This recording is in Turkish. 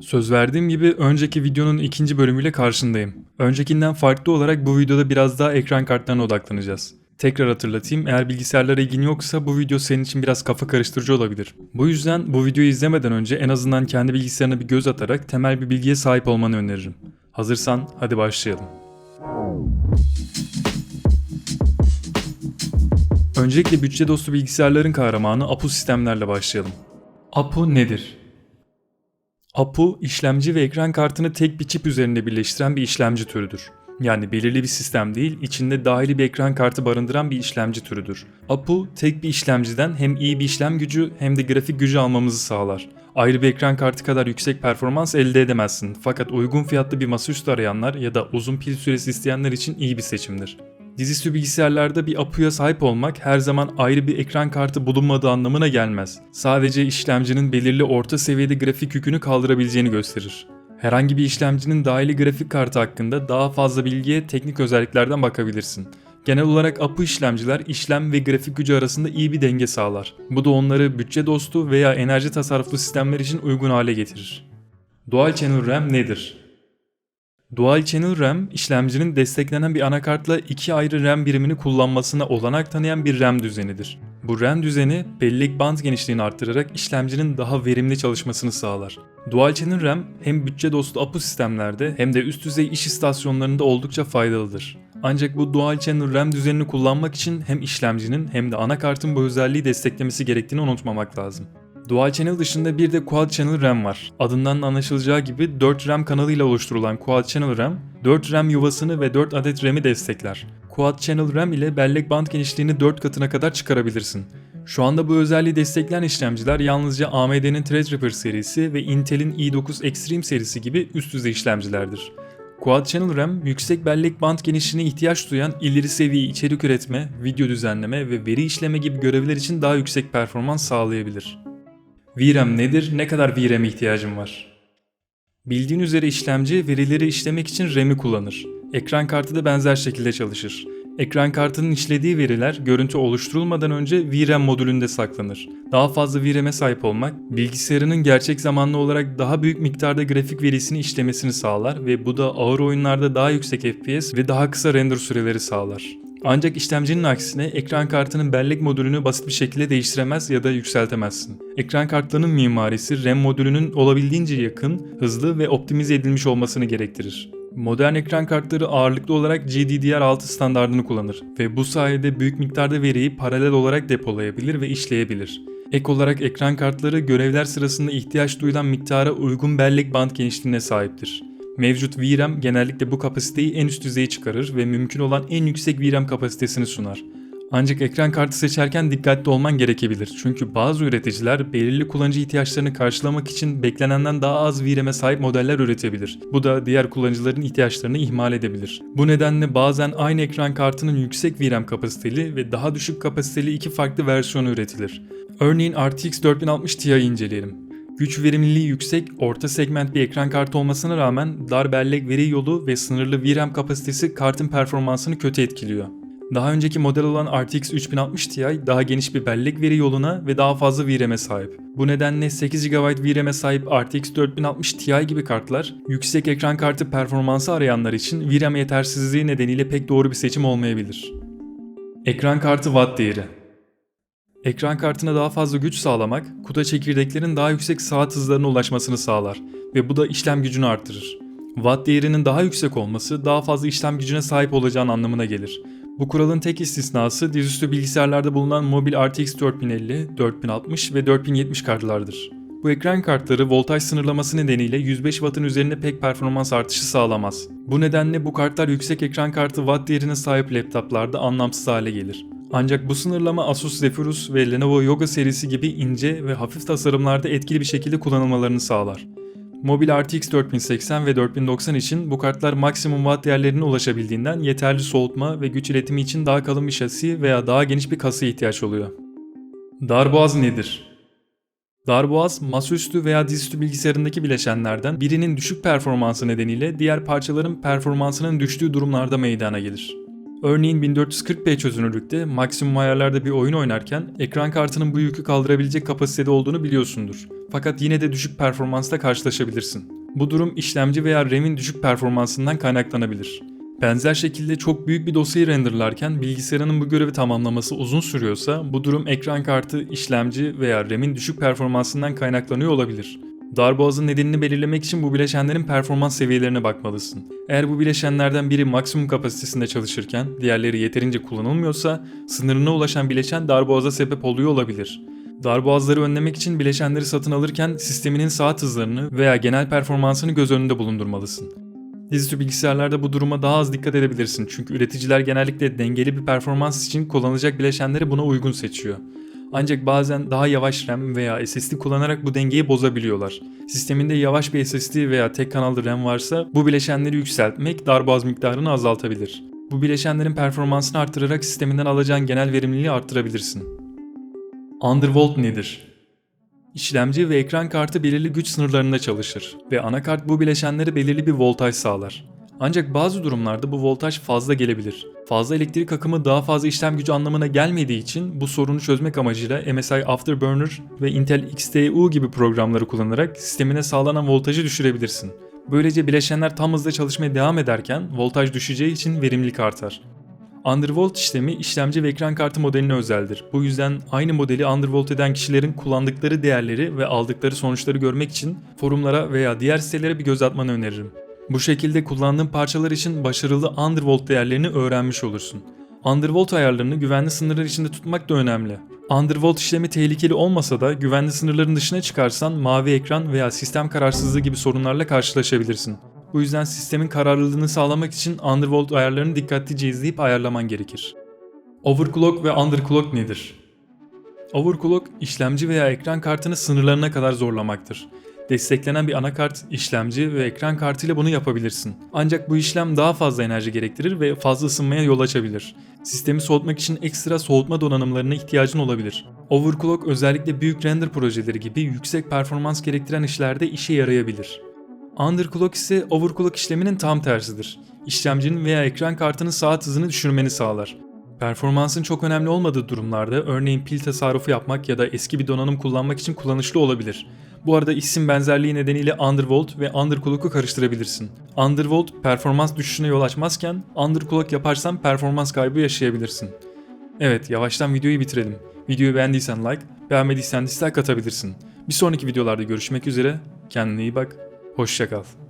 Söz verdiğim gibi önceki videonun ikinci bölümüyle karşındayım. Öncekinden farklı olarak bu videoda biraz daha ekran kartlarına odaklanacağız. Tekrar hatırlatayım eğer bilgisayarlara ilgin yoksa bu video senin için biraz kafa karıştırıcı olabilir. Bu yüzden bu videoyu izlemeden önce en azından kendi bilgisayarına bir göz atarak temel bir bilgiye sahip olmanı öneririm. Hazırsan hadi başlayalım. Öncelikle bütçe dostu bilgisayarların kahramanı APU sistemlerle başlayalım. APU nedir? APU, işlemci ve ekran kartını tek bir çip üzerinde birleştiren bir işlemci türüdür. Yani belirli bir sistem değil, içinde dahili bir ekran kartı barındıran bir işlemci türüdür. APU, tek bir işlemciden hem iyi bir işlem gücü hem de grafik gücü almamızı sağlar. Ayrı bir ekran kartı kadar yüksek performans elde edemezsin fakat uygun fiyatlı bir masaüstü arayanlar ya da uzun pil süresi isteyenler için iyi bir seçimdir. Dizüstü bilgisayarlarda bir APU'ya sahip olmak her zaman ayrı bir ekran kartı bulunmadığı anlamına gelmez. Sadece işlemcinin belirli orta seviyede grafik yükünü kaldırabileceğini gösterir. Herhangi bir işlemcinin dahili grafik kartı hakkında daha fazla bilgiye teknik özelliklerden bakabilirsin. Genel olarak APU işlemciler işlem ve grafik gücü arasında iyi bir denge sağlar. Bu da onları bütçe dostu veya enerji tasarruflu sistemler için uygun hale getirir. Dual Channel RAM nedir? Dual Channel RAM, işlemcinin desteklenen bir anakartla iki ayrı RAM birimini kullanmasına olanak tanıyan bir RAM düzenidir. Bu RAM düzeni bellek band genişliğini arttırarak işlemcinin daha verimli çalışmasını sağlar. Dual Channel RAM hem bütçe dostu APU sistemlerde hem de üst düzey iş istasyonlarında oldukça faydalıdır. Ancak bu Dual Channel RAM düzenini kullanmak için hem işlemcinin hem de anakartın bu özelliği desteklemesi gerektiğini unutmamak lazım. Dual Channel dışında bir de Quad Channel RAM var. Adından da anlaşılacağı gibi 4 RAM kanalıyla oluşturulan Quad Channel RAM, 4 RAM yuvasını ve 4 adet RAM'i destekler. Quad Channel RAM ile bellek band genişliğini 4 katına kadar çıkarabilirsin. Şu anda bu özelliği destekleyen işlemciler yalnızca AMD'nin Threadripper serisi ve Intel'in i9 Extreme serisi gibi üst düzey işlemcilerdir. Quad Channel RAM, yüksek bellek band genişliğine ihtiyaç duyan ileri seviye içerik üretme, video düzenleme ve veri işleme gibi görevler için daha yüksek performans sağlayabilir. VRAM nedir? Ne kadar VRAM'e ihtiyacım var? Bildiğin üzere işlemci verileri işlemek için RAM'i kullanır. Ekran kartı da benzer şekilde çalışır. Ekran kartının işlediği veriler görüntü oluşturulmadan önce VRAM modülünde saklanır. Daha fazla VRAM'e sahip olmak, bilgisayarının gerçek zamanlı olarak daha büyük miktarda grafik verisini işlemesini sağlar ve bu da ağır oyunlarda daha yüksek FPS ve daha kısa render süreleri sağlar. Ancak işlemcinin aksine ekran kartının bellek modülünü basit bir şekilde değiştiremez ya da yükseltemezsin. Ekran kartlarının mimarisi RAM modülünün olabildiğince yakın, hızlı ve optimize edilmiş olmasını gerektirir. Modern ekran kartları ağırlıklı olarak GDDR6 standartını kullanır ve bu sayede büyük miktarda veriyi paralel olarak depolayabilir ve işleyebilir. Ek olarak ekran kartları görevler sırasında ihtiyaç duyulan miktara uygun bellek band genişliğine sahiptir. Mevcut VRAM genellikle bu kapasiteyi en üst düzeye çıkarır ve mümkün olan en yüksek VRAM kapasitesini sunar. Ancak ekran kartı seçerken dikkatli olman gerekebilir. Çünkü bazı üreticiler belirli kullanıcı ihtiyaçlarını karşılamak için beklenenden daha az VRAM'e sahip modeller üretebilir. Bu da diğer kullanıcıların ihtiyaçlarını ihmal edebilir. Bu nedenle bazen aynı ekran kartının yüksek VRAM kapasiteli ve daha düşük kapasiteli iki farklı versiyonu üretilir. Örneğin RTX 4060 Ti'yi inceleyelim. Güç verimliliği yüksek, orta segment bir ekran kartı olmasına rağmen dar bellek veri yolu ve sınırlı VRAM kapasitesi kartın performansını kötü etkiliyor. Daha önceki model olan RTX 3060 Ti daha geniş bir bellek veri yoluna ve daha fazla VRAM'e sahip. Bu nedenle 8 GB VRAM'e sahip RTX 4060 Ti gibi kartlar yüksek ekran kartı performansı arayanlar için VRAM yetersizliği nedeniyle pek doğru bir seçim olmayabilir. Ekran kartı watt değeri Ekran kartına daha fazla güç sağlamak, kutu çekirdeklerin daha yüksek saat hızlarına ulaşmasını sağlar ve bu da işlem gücünü artırır. Watt değerinin daha yüksek olması daha fazla işlem gücüne sahip olacağın anlamına gelir. Bu kuralın tek istisnası dizüstü bilgisayarlarda bulunan mobil RTX 4050, 4060 ve 4070 kartlardır. Bu ekran kartları voltaj sınırlaması nedeniyle 105 Watt'ın üzerinde pek performans artışı sağlamaz. Bu nedenle bu kartlar yüksek ekran kartı watt değerine sahip laptoplarda anlamsız hale gelir. Ancak bu sınırlama Asus Zephyrus ve Lenovo Yoga serisi gibi ince ve hafif tasarımlarda etkili bir şekilde kullanılmalarını sağlar. Mobil RTX 4080 ve 4090 için bu kartlar maksimum watt değerlerine ulaşabildiğinden yeterli soğutma ve güç iletimi için daha kalın bir şasi veya daha geniş bir kasaya ihtiyaç oluyor. Darboğaz nedir? Darboğaz, masaüstü veya dizüstü bilgisayarındaki bileşenlerden birinin düşük performansı nedeniyle diğer parçaların performansının düştüğü durumlarda meydana gelir. Örneğin 1440p çözünürlükte maksimum ayarlarda bir oyun oynarken ekran kartının bu yükü kaldırabilecek kapasitede olduğunu biliyorsundur. Fakat yine de düşük performansla karşılaşabilirsin. Bu durum işlemci veya RAM'in düşük performansından kaynaklanabilir. Benzer şekilde çok büyük bir dosyayı renderlarken bilgisayarının bu görevi tamamlaması uzun sürüyorsa bu durum ekran kartı, işlemci veya RAM'in düşük performansından kaynaklanıyor olabilir. Darboğazın nedenini belirlemek için bu bileşenlerin performans seviyelerine bakmalısın. Eğer bu bileşenlerden biri maksimum kapasitesinde çalışırken diğerleri yeterince kullanılmıyorsa sınırına ulaşan bileşen darboğaza sebep oluyor olabilir. Darboğazları önlemek için bileşenleri satın alırken sisteminin saat hızlarını veya genel performansını göz önünde bulundurmalısın. Dizüstü bilgisayarlarda bu duruma daha az dikkat edebilirsin çünkü üreticiler genellikle dengeli bir performans için kullanılacak bileşenleri buna uygun seçiyor. Ancak bazen daha yavaş RAM veya SSD kullanarak bu dengeyi bozabiliyorlar. Sisteminde yavaş bir SSD veya tek kanallı RAM varsa bu bileşenleri yükseltmek darboğaz miktarını azaltabilir. Bu bileşenlerin performansını artırarak sisteminden alacağın genel verimliliği arttırabilirsin. Undervolt nedir? İşlemci ve ekran kartı belirli güç sınırlarında çalışır ve anakart bu bileşenlere belirli bir voltaj sağlar. Ancak bazı durumlarda bu voltaj fazla gelebilir. Fazla elektrik akımı daha fazla işlem gücü anlamına gelmediği için bu sorunu çözmek amacıyla MSI Afterburner ve Intel XTU gibi programları kullanarak sistemine sağlanan voltajı düşürebilirsin. Böylece bileşenler tam hızda çalışmaya devam ederken voltaj düşeceği için verimlilik artar. Undervolt işlemi işlemci ve ekran kartı modeline özeldir. Bu yüzden aynı modeli undervolt eden kişilerin kullandıkları değerleri ve aldıkları sonuçları görmek için forumlara veya diğer sitelere bir göz atmanı öneririm. Bu şekilde kullandığın parçalar için başarılı undervolt değerlerini öğrenmiş olursun. Undervolt ayarlarını güvenli sınırlar içinde tutmak da önemli. Undervolt işlemi tehlikeli olmasa da güvenli sınırların dışına çıkarsan mavi ekran veya sistem kararsızlığı gibi sorunlarla karşılaşabilirsin. Bu yüzden sistemin kararlılığını sağlamak için undervolt ayarlarını dikkatlice izleyip ayarlaman gerekir. Overclock ve underclock nedir? Overclock, işlemci veya ekran kartını sınırlarına kadar zorlamaktır. Desteklenen bir anakart, işlemci ve ekran kartıyla bunu yapabilirsin. Ancak bu işlem daha fazla enerji gerektirir ve fazla ısınmaya yol açabilir. Sistemi soğutmak için ekstra soğutma donanımlarına ihtiyacın olabilir. Overclock özellikle büyük render projeleri gibi yüksek performans gerektiren işlerde işe yarayabilir. Underclock ise overclock işleminin tam tersidir. İşlemcinin veya ekran kartının saat hızını düşürmeni sağlar. Performansın çok önemli olmadığı durumlarda örneğin pil tasarrufu yapmak ya da eski bir donanım kullanmak için kullanışlı olabilir. Bu arada isim benzerliği nedeniyle undervolt ve underclock'u karıştırabilirsin. Undervolt performans düşüşüne yol açmazken underclock yaparsan performans kaybı yaşayabilirsin. Evet yavaştan videoyu bitirelim. Videoyu beğendiysen like, beğenmediysen dislike atabilirsin. Bir sonraki videolarda görüşmek üzere. Kendine iyi bak. Hoşçakal.